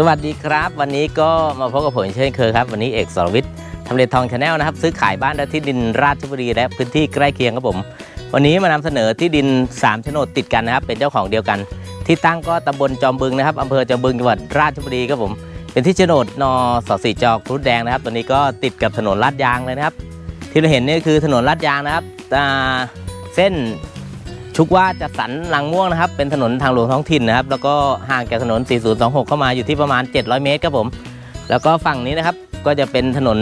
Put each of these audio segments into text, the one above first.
สวัสดีครับ วันนี้ก็มาพบกับผมเช่นเคยครับ วันนี้เอกสรวิทย์ทำเลทองชาแนลนะครับ ซื้อขายบ้านและที่ดินราชบุรีและพื้นที่ใกล้เคียงครับผม วันนี้มานำเสนอที่ดิน3โฉนดติดกันนะครับ เป็นเจ้าของเดียวกัน ที่ตั้งก็ตำบลจอมบึงนะครับอำเภอจอมบึงจังหวัดราชบุรีครับผม เป็นที่โฉนดนสสีจอกรุฑแดงนะครับ ตัวนี้ก็ติดกับถนนลาดยางเลยนะครับ ที่เราเห็นนี่คือถนนลาดยางนะครับเส้น ชุกว่าจัดสรรลังม่วงนะครับ เป็นถนนทางหลวงท้องถิ่นนะครับ แล้วก็ห่างจากถนน 4026 เข้ามาอยู่ที่ประมาณ 700 เมตรครับผม แล้วก็ฝั่งนี้นะครับก็จะเป็นถนน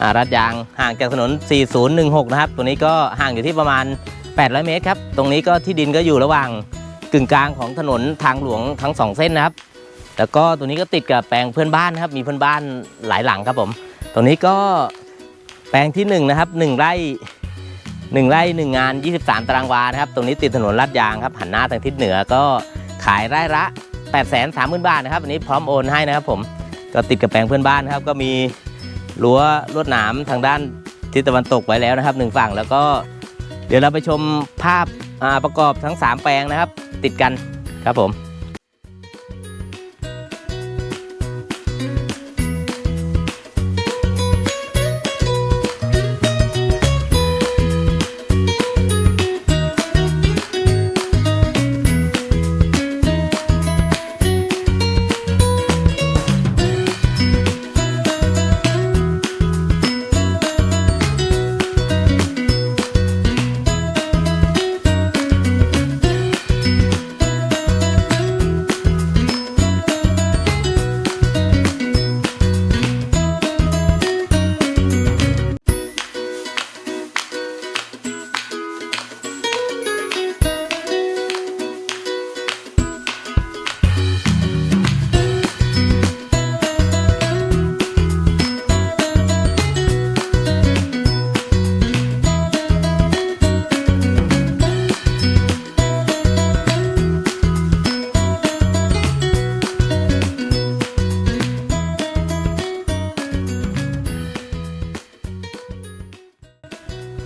อ่าลาดยางห่างจากถนน 4016 นะครับ ตัวนี้ก็ห่างอยู่ที่ประมาณ 800 เมตรครับ ตรงนี้ก็ที่ดินก็อยู่ระหว่างกึ่งกลางของถนนทางหลวงทั้งสองเส้นนะครับ แล้วก็ตัวนี้ก็ติดกับแปลงเพื่อนบ้านนะครับ มีเพื่อนบ้านหลายหลังครับผม ตรงนี้ก็แปลงที่หนึ่งนะครับหนึ่งไร่ หนึ่งไร่หนึ่งงาน 23 ตารางวานะครับ ตรงนี้ติดถนนลาดยางครับ หันหน้าทางทิศเหนือก็ขายไร่ละ 8 3 0 0 0 0 บาทนะครับ อันนี้พร้อมโอนให้นะครับผม ก็ติดกับแปลงเพื่อนบ้านนะครับ ก็มีรั้วลวดหนามทางด้านทิศตะวันตกไว้แล้วนะครับหนึ่งฝั่ง แล้วก็เดี๋ยวเราไปชมภาพประกอบทั้ง 3 แปลงนะครับ ติดกันครับผม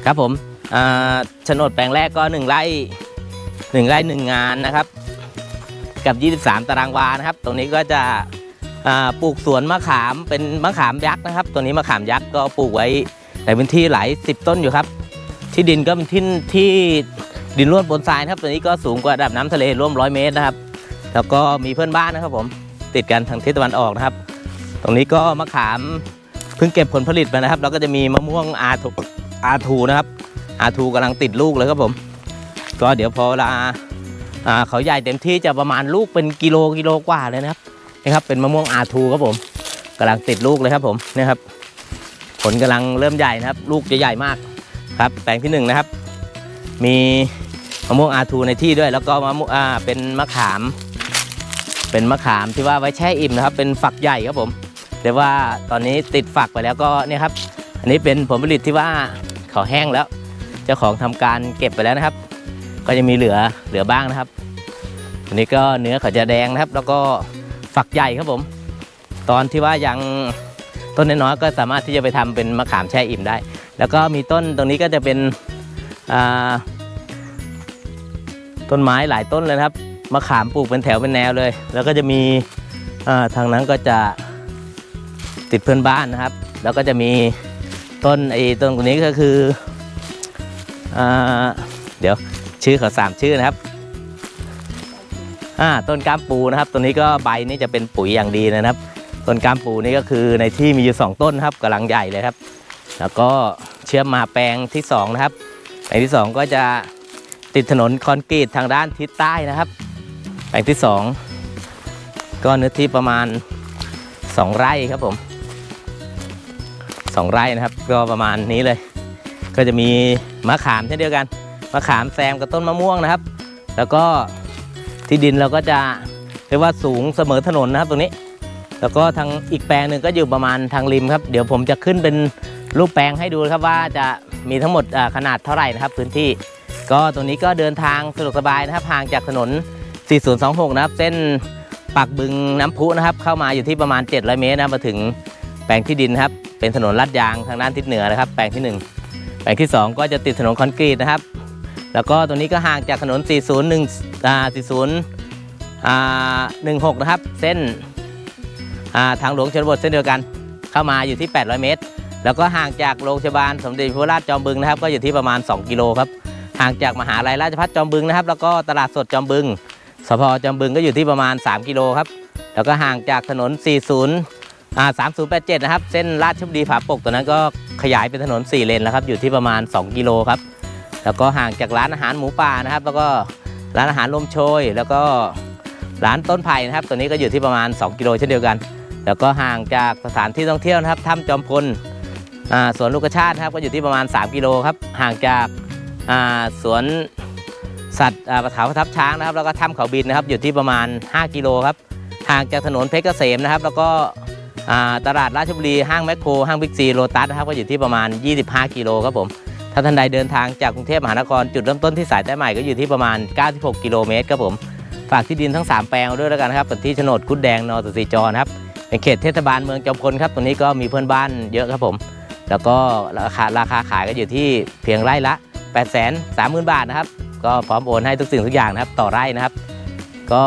ครับผมโฉนดแปลงแรกก็ 1 ไร่1ไร่1งานนะครับ กับ 23 ตารางวานะครับ ตรงนี้ก็จะปลูกสวนมะขามเป็นมะขามยักษ์นะครับ ตัวนี้มะขามยักษ์ก็ปลูกไว้ในพื้นที่หลายสิบต้นอยู่ครับ ที่ดินก็เป็นที่ที่ดินร่วนบนทรายครับ ตัวนี้ก็สูงกว่าระดับน้ำทะเลร่วมร้อยเมตรนะครับ แล้วก็มีเพื่อนบ้านนะครับผมติดกันทางทิศตะวันออกนะครับ ตรงนี้ก็มะขามเพิ่งเก็บผลผลิตมานะครับ แล้วก็จะมีมะม่วงอาถู อาทูนะครับอาทูกำลังติดลูกเลยครับผม ก็เดี๋ยวพอเวลาเขาใหญ่เต็มที่จะประมาณลูกเป็นกิโลกิโลกว่าเลยนะครับนี่ครับเป็นมะม่วงอาทูครับผมกำลังติดลูกเลยครับผมนี่ครับ ผลกำลังเริ่มใหญ่นะครับ ลูกจะใหญ่มากครับ แปลงที่หนึ่งนะครับ มีมะม่วงอาทูในที่ด้วย แล้วก็มะม่วงเป็นมะขาม เป็นมะขามที่ว่าไว้แช่อิ่มนะครับ เป็นฝักใหญ่ครับผมเรียกว่าตอนนี้ติดฝักไปแล้วก็เนี่ยครับ อันนี้เป็นผลผลิตที่ว่า เขาแห้งแล้ว เจ้าของทำการเก็บไปแล้วนะครับ ก็จะมีเหลือเหลือบ้างนะครับอันนี้ก็เนื้อเขาจะแดงนะครับ แล้วก็ฝักใหญ่ครับผม ตอนที่ว่ายังต้นน้อยๆก็สามารถที่จะไปทำเป็นมะขามแช่อิ่มได้ แล้วก็มีต้นตรงนี้ก็จะเป็นต้นไม้หลายต้นเลยครับมะขามปลูกเป็นแถวเป็นแนวเลย แล้วก็จะมีทางนั้นก็จะติดเพื่อนบ้านนะครับ แล้วก็จะมี ต้นไอ้ต้นตรงนี้ก็คืออ่าเดี๋ยวชื่อเขาสามชื่อนะครับอ่าต้นกล้ามปูนะครับตัวนี้ก็ใบนี่จะเป็นปุ๋ยอย่างดีนะครับ ต้นกล้ามปูนี่ก็คือในที่มีอยู่สองต้นครับกำลังใหญ่เลยครับ แล้วก็เชื่อมมาแปลงที่สองนะครับแปลงที่สองก็จะติดถนนคอนกรีตทางด้านทิศใต้นะครับ แปลงที่สองก็เนื้อที่ประมาณสองไร่ครับผม สองไร่นะครับ ก็ประมาณนี้เลย ก็จะมีมะขามเช่นเดียวกันมะขามแซมกับต้นมะม่วงนะครับ แล้วก็ที่ดินเราก็จะเรียกว่าสูงเสมอถนนนะครับตรงนี้ แล้วก็ทางอีกแปลงหนึ่งก็อยู่ประมาณทางริมครับ เดี๋ยวผมจะขึ้นเป็นรูปแปลงให้ดูครับว่าจะมีทั้งหมดขนาดเท่าไหร่นะครับ พื้นที่ ก็ตรงนี้ก็เดินทางสะดวกสบายนะครับห่างจากถนน 4026 นะครับ เส้นปากบึงน้ำพุนะครับ เข้ามาอยู่ที่ประมาณ 700 เมตรนะมาถึง แปลงที่ดินนะครับ เป็นถนนลาดยางทางด้านทิศเหนือนะครับ แปลงที่ 1 แปลงที่ 2 ก็จะติดถนนคอนกรีตนะครับ แล้วก็ตรงนี้ก็ห่างจากถนน 401อ่า40อ่า16 นะครับ เส้นอ่าทางหลวงชนบทเส้นเดียวกัน เข้ามาอยู่ที่ 800 เมตร แล้วก็ห่างจากโรงพยาบาลสมเด็จพระราชจอมบึงนะครับ ก็อยู่ที่ประมาณ 2 กิโลครับ ห่างจากมหาลัยราชภัฏจอมบึงนะครับ แล้วก็ตลาดสดจอมบึงสพจอมบึงก็อยู่ที่ประมาณ 3 กิโลครับ แล้วก็ห่างจากถนน 40 อ่า3087 นะครับ เส้นราชบุรีผาปกตัวนั้นก็ขยายเป็นถนน 4 เลนแล้วครับ อยู่ที่ประมาณ 2 กิโลครับ แล้วก็ห่างจากร้านอาหารหมูป่านะครับ แล้วก็ร้านอาหารลมโชย แล้วก็ร้านต้นไผ่นะครับ ตัวนี้ก็อยู่ที่ประมาณ 2 กิโลเช่นเดียวกัน แล้วก็ห่างจากสถานที่ท่องเที่ยวนะครับถ้ำจอมพลอ่าสวนลูกกระชาตินะครับก็อยู่ที่ประมาณ 3 กิโลครับ ห่างจากอ่าสวนสัตว์อ่าประถาประทับช้างนะครับ แล้วก็ถ้ำเขาบินนะครับ อยู่ที่ประมาณ 5 กิโลครับ ห่างจากถนนเพชรเกษมนะครับ แล้วก็ ตลาดราชบุรีห้างแมคโครห้างบิ๊กซีโลตัสนะครับก็อยู่ที่ประมาณ 25 กิโลครับผมถ้าท่านใดเดินทางจากกรุงเทพมหานครจุดเริ่มต้นที่สายใต้ใหม่ก็อยู่ที่ประมาณ 96 กิโลเมตรครับผมฝากที่ดินทั้ง 3 แปลงด้วยแล้วกันครับเป็นที่โฉนดคุดแดงนอตสีจอนะครับเป็นเขตเทศบาลเมืองจอมพลครับตรงนี้ก็มีเพื่อนบ้านเยอะครับผม แล้วก็ราคาราคาขายก็อยู่ที่เพียงไร่ละ 8 3 0 0 0 0 บาทนะครับก็พร้อมโอนให้ทุกสิ่งทุกอย่างนะครับต่อไร่นะครับ ก็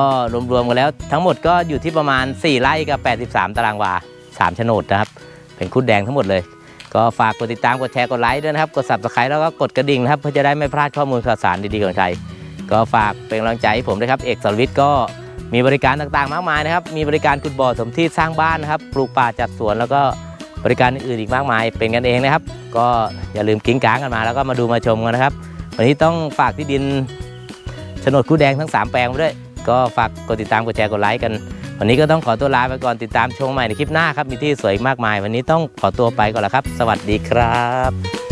รวมๆกันแล้วทั้งหมดก็อยู่ที่ประมาณ 4 ไร่กับ 83 ตารางวา3โฉนดนะครับ เป็นคุดแดงทั้งหมดเลย ก็ฝากกดติดตามกดแชร์กดไลค์ด้วยนะครับ กด subscribe แล้วก็กดกระดิ่งนะครับ เพื่อจะได้ไม่พลาดข้อมูลข่าวสารดีๆของไทยก็ฝากเป็นกำลังใจให้ผมด้วยครับ เอกสรวิทย์ก็มีบริการต่างๆ มากมายนะครับ มีบริการขุดบ่อถมที่สร้างบ้านนะครับ ปลูกป่าจัดสวนแล้วก็บริการอื่นๆอีกมากมาย เป็นกันเองนะครับ ก็อย่าลืมกิ้งก้างกันมา แล้วก็มาดูมาชมกันนะครับ วันนี้ต้องฝากที่ดินโฉนดคู่แดงทั้ง 3 แปลงไว้ด้วย ก็ฝากกดติดตามกดแชร์กดไลค์กัน วันนี้ก็ต้องขอตัวลาไปก่อนติดตามชมใหม่ในคลิปหน้าครับมีที่สวยมากมาย วันนี้ต้องขอตัวไปก่อนละครับ สวัสดีครับ